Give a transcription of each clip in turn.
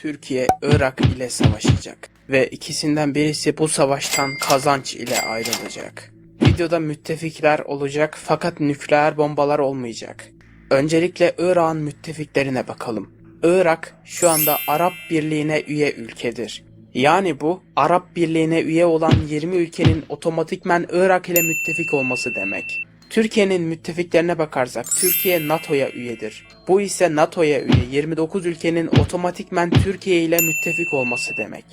Türkiye Irak ile savaşacak ve ikisinden birisi bu savaştan kazanç ile ayrılacak. Videoda müttefikler olacak fakat nükleer bombalar olmayacak. Öncelikle Irak'ın müttefiklerine bakalım. Irak şu anda Arap Birliği'ne üye ülkedir. Yani bu Arap Birliği'ne üye olan 20 ülkenin otomatikmen Irak ile müttefik olması demek. Türkiye'nin müttefiklerine bakarsak Türkiye NATO'ya üyedir. Bu ise NATO'ya üye 29 ülkenin otomatikmen Türkiye ile müttefik olması demek.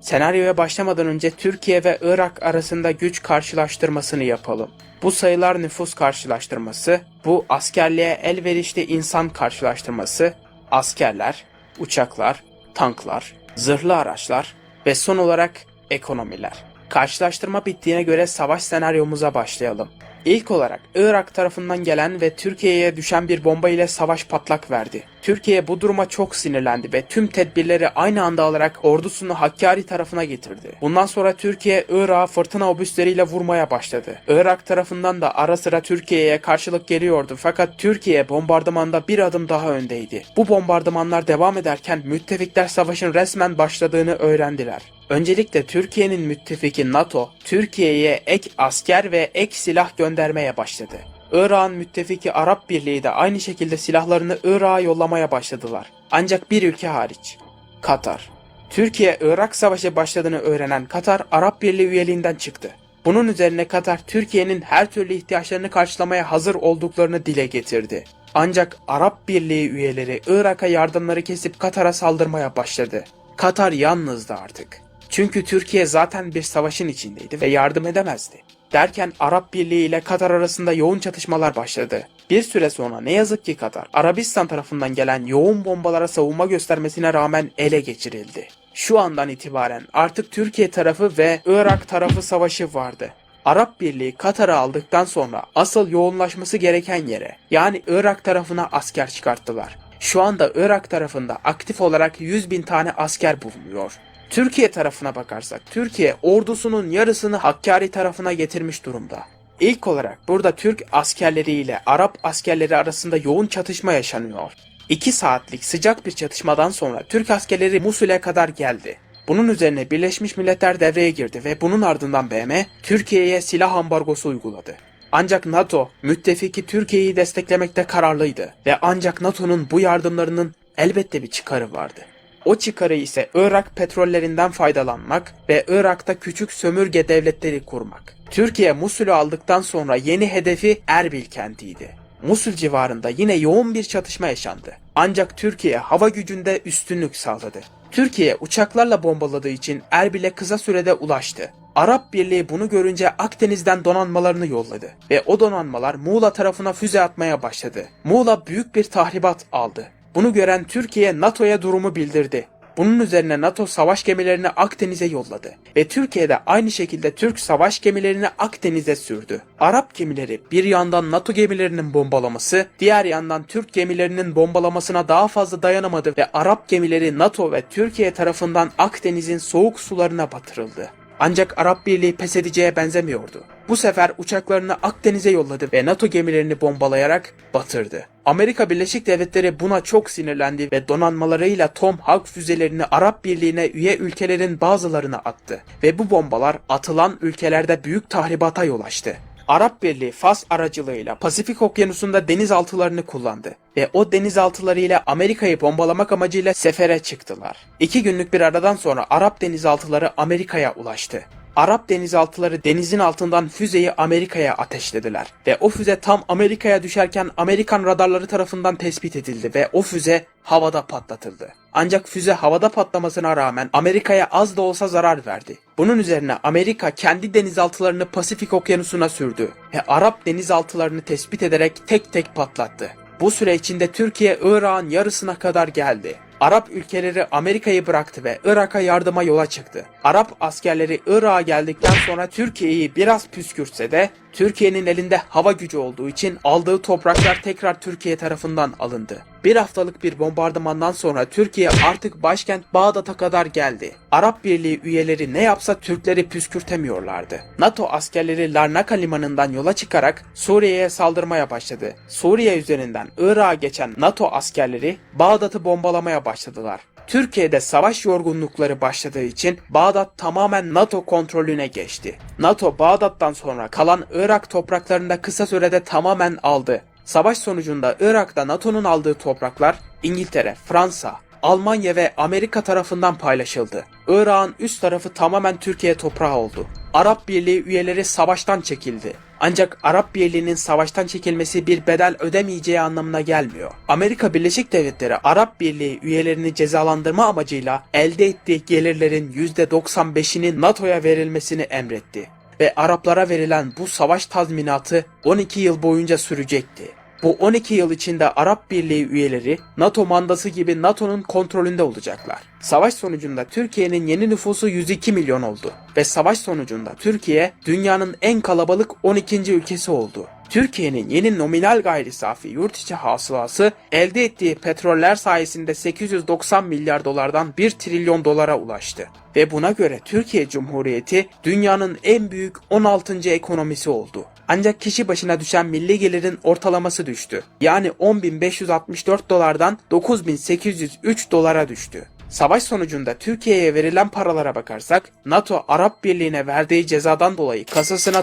Senaryoya başlamadan önce Türkiye ve Irak arasında güç karşılaştırmasını yapalım. Bu sayılar nüfus karşılaştırması, bu askerliğe elverişli insan karşılaştırması, askerler, uçaklar, tanklar, zırhlı araçlar ve son olarak ekonomiler. Karşılaştırma bittiğine göre savaş senaryomuza başlayalım. İlk olarak Irak tarafından gelen ve Türkiye'ye düşen bir bomba ile savaş patlak verdi. Türkiye bu duruma çok sinirlendi ve tüm tedbirleri aynı anda alarak ordusunu Hakkari tarafına getirdi. Bundan sonra Türkiye Irak'a fırtına obüsleriyle vurmaya başladı. Irak tarafından da ara sıra Türkiye'ye karşılık geliyordu fakat Türkiye bombardımanda bir adım daha öndeydi. Bu bombardımanlar devam ederken müttefikler savaşın resmen başladığını öğrendiler. Öncelikle Türkiye'nin müttefiki NATO, Türkiye'ye ek asker ve ek silah göndermeye başladı. Irak'ın müttefiki Arap Birliği de aynı şekilde silahlarını Irak'a yollamaya başladılar. Ancak bir ülke hariç. Katar. Türkiye-Irak savaşı başladığını öğrenen Katar, Arap Birliği üyeliğinden çıktı. Bunun üzerine Katar, Türkiye'nin her türlü ihtiyaçlarını karşılamaya hazır olduklarını dile getirdi. Ancak Arap Birliği üyeleri Irak'a yardımları kesip Katar'a saldırmaya başladı. Katar yalnızdı artık. Çünkü Türkiye zaten bir savaşın içindeydi ve yardım edemezdi. Derken Arap Birliği ile Katar arasında yoğun çatışmalar başladı. Bir süre sonra ne yazık ki Katar, Arabistan tarafından gelen yoğun bombalara savunma göstermesine rağmen ele geçirildi. Şu andan itibaren artık Türkiye tarafı ve Irak tarafı savaşı vardı. Arap Birliği Katar'ı aldıktan sonra asıl yoğunlaşması gereken yere yani Irak tarafına asker çıkarttılar. Şu anda Irak tarafında aktif olarak 100 bin tane asker bulunuyor. Türkiye tarafına bakarsak Türkiye ordusunun yarısını Hakkari tarafına getirmiş durumda. İlk olarak burada Türk askerleri ile Arap askerleri arasında yoğun çatışma yaşanıyor. 2 saatlik sıcak bir çatışmadan sonra Türk askerleri Musul'e kadar geldi. Bunun üzerine Birleşmiş Milletler devreye girdi ve bunun ardından BM Türkiye'ye silah ambargosu uyguladı. Ancak NATO müttefiki Türkiye'yi desteklemekte kararlıydı ve ancak NATO'nun bu yardımlarının elbette bir çıkarı vardı. O çıkarı ise Irak petrollerinden faydalanmak ve Irak'ta küçük sömürge devletleri kurmak. Türkiye Musul'ü aldıktan sonra yeni hedefi Erbil kentiydi. Musul civarında yine yoğun bir çatışma yaşandı. Ancak Türkiye hava gücünde üstünlük sağladı. Türkiye uçaklarla bombaladığı için Erbil'e kısa sürede ulaştı. Arap Birliği bunu görünce Akdeniz'den donanmalarını yolladı ve o donanmalar Muğla tarafına füze atmaya başladı. Muğla büyük bir tahribat aldı. Bunu gören Türkiye NATO'ya durumu bildirdi. Bunun üzerine NATO savaş gemilerini Akdeniz'e yolladı ve Türkiye de aynı şekilde Türk savaş gemilerini Akdeniz'e sürdü. Arap gemileri bir yandan NATO gemilerinin bombalaması, diğer yandan Türk gemilerinin bombalamasına daha fazla dayanamadı ve Arap gemileri NATO ve Türkiye tarafından Akdeniz'in soğuk sularına batırıldı. Ancak Arap Birliği pes edeceğe benzemiyordu. Bu sefer uçaklarını Akdeniz'e yolladı ve NATO gemilerini bombalayarak batırdı. Amerika Birleşik Devletleri buna çok sinirlendi ve donanmalarıyla Tomahawk füzelerini Arap Birliği'ne üye ülkelerin bazılarına attı ve bu bombalar atılan ülkelerde büyük tahribata yol açtı. Arap Birliği Fas aracılığıyla Pasifik Okyanusu'nda denizaltılarını kullandı ve o denizaltılarıyla Amerika'yı bombalamak amacıyla sefere çıktılar. İki günlük bir aradan sonra Arap denizaltıları Amerika'ya ulaştı. Arap denizaltıları denizin altından füzeyi Amerika'ya ateşlediler ve o füze tam Amerika'ya düşerken Amerikan radarları tarafından tespit edildi ve o füze havada patlatıldı. Ancak füze havada patlamasına rağmen Amerika'ya az da olsa zarar verdi. Bunun üzerine Amerika kendi denizaltılarını Pasifik Okyanusu'na sürdü ve Arap denizaltılarını tespit ederek tek tek patlattı. Bu süre içinde Türkiye Irak'ın yarısına kadar geldi. Arap ülkeleri Amerika'yı bıraktı ve Irak'a yardıma yola çıktı. Arap askerleri Irak'a geldikten sonra Türkiye'yi biraz püskürtse de Türkiye'nin elinde hava gücü olduğu için aldığı topraklar tekrar Türkiye tarafından alındı. Bir haftalık bir bombardımandan sonra Türkiye artık başkent Bağdat'a kadar geldi. Arap Birliği üyeleri ne yapsa Türkleri püskürtemiyorlardı. NATO askerleri Larnaka limanından yola çıkarak Suriye'ye saldırmaya başladı. Suriye üzerinden Irak'a geçen NATO askerleri Bağdat'ı bombalamaya başladılar. Türkiye'de savaş yorgunlukları başladığı için Bağdat tamamen NATO kontrolüne geçti. NATO Bağdat'tan sonra kalan Irak topraklarında kısa sürede tamamen aldı. Savaş sonucunda Irak'ta NATO'nun aldığı topraklar İngiltere, Fransa, Almanya ve Amerika tarafından paylaşıldı. Irak'ın üst tarafı tamamen Türkiye toprağı oldu. Arap Birliği üyeleri savaştan çekildi. Ancak Arap Birliği'nin savaştan çekilmesi bir bedel ödemeyeceği anlamına gelmiyor. Amerika Birleşik Devletleri Arap Birliği üyelerini cezalandırma amacıyla elde ettiği gelirlerin %95'inin NATO'ya verilmesini emretti ve Araplara verilen bu savaş tazminatı 12 yıl boyunca sürecekti. Bu 12 yıl içinde Arap Birliği üyeleri NATO mandası gibi NATO'nun kontrolünde olacaklar. Savaş sonucunda Türkiye'nin yeni nüfusu 102 milyon oldu ve savaş sonucunda Türkiye dünyanın en kalabalık 12. ülkesi oldu. Türkiye'nin yeni nominal gayri safi yurt içi hasılası elde ettiği petroller sayesinde 890 milyar dolardan 1 trilyon dolara ulaştı. Ve buna göre Türkiye Cumhuriyeti dünyanın en büyük 16. ekonomisi oldu. Ancak kişi başına düşen milli gelirin ortalaması düştü. Yani 10.564 dolardan 9.803 dolara düştü. Savaş sonucunda Türkiye'ye verilen paralara bakarsak NATO Arap Birliği'ne verdiği cezadan dolayı kasasına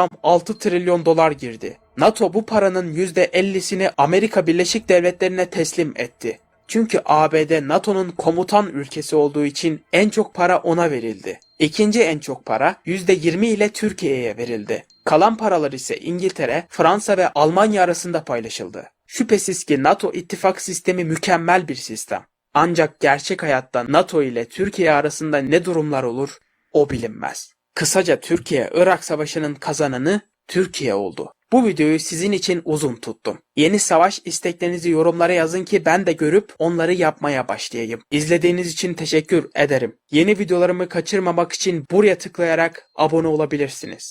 tam 6 trilyon dolar girdi. NATO bu paranın %50'sini Amerika Birleşik Devletleri'ne teslim etti. Çünkü ABD NATO'nun komutan ülkesi olduğu için en çok para ona verildi. İkinci en çok para %20 ile Türkiye'ye verildi. Kalan paralar ise İngiltere, Fransa ve Almanya arasında paylaşıldı. Şüphesiz ki NATO ittifak sistemi mükemmel bir sistem. Ancak gerçek hayatta NATO ile Türkiye arasında ne durumlar olur o bilinmez. Kısaca Türkiye-Irak savaşının kazananı Türkiye oldu. Bu videoyu sizin için uzun tuttum. Yeni savaş isteklerinizi yorumlara yazın ki ben de görüp onları yapmaya başlayayım. İzlediğiniz için teşekkür ederim. Yeni videolarımı kaçırmamak için buraya tıklayarak abone olabilirsiniz.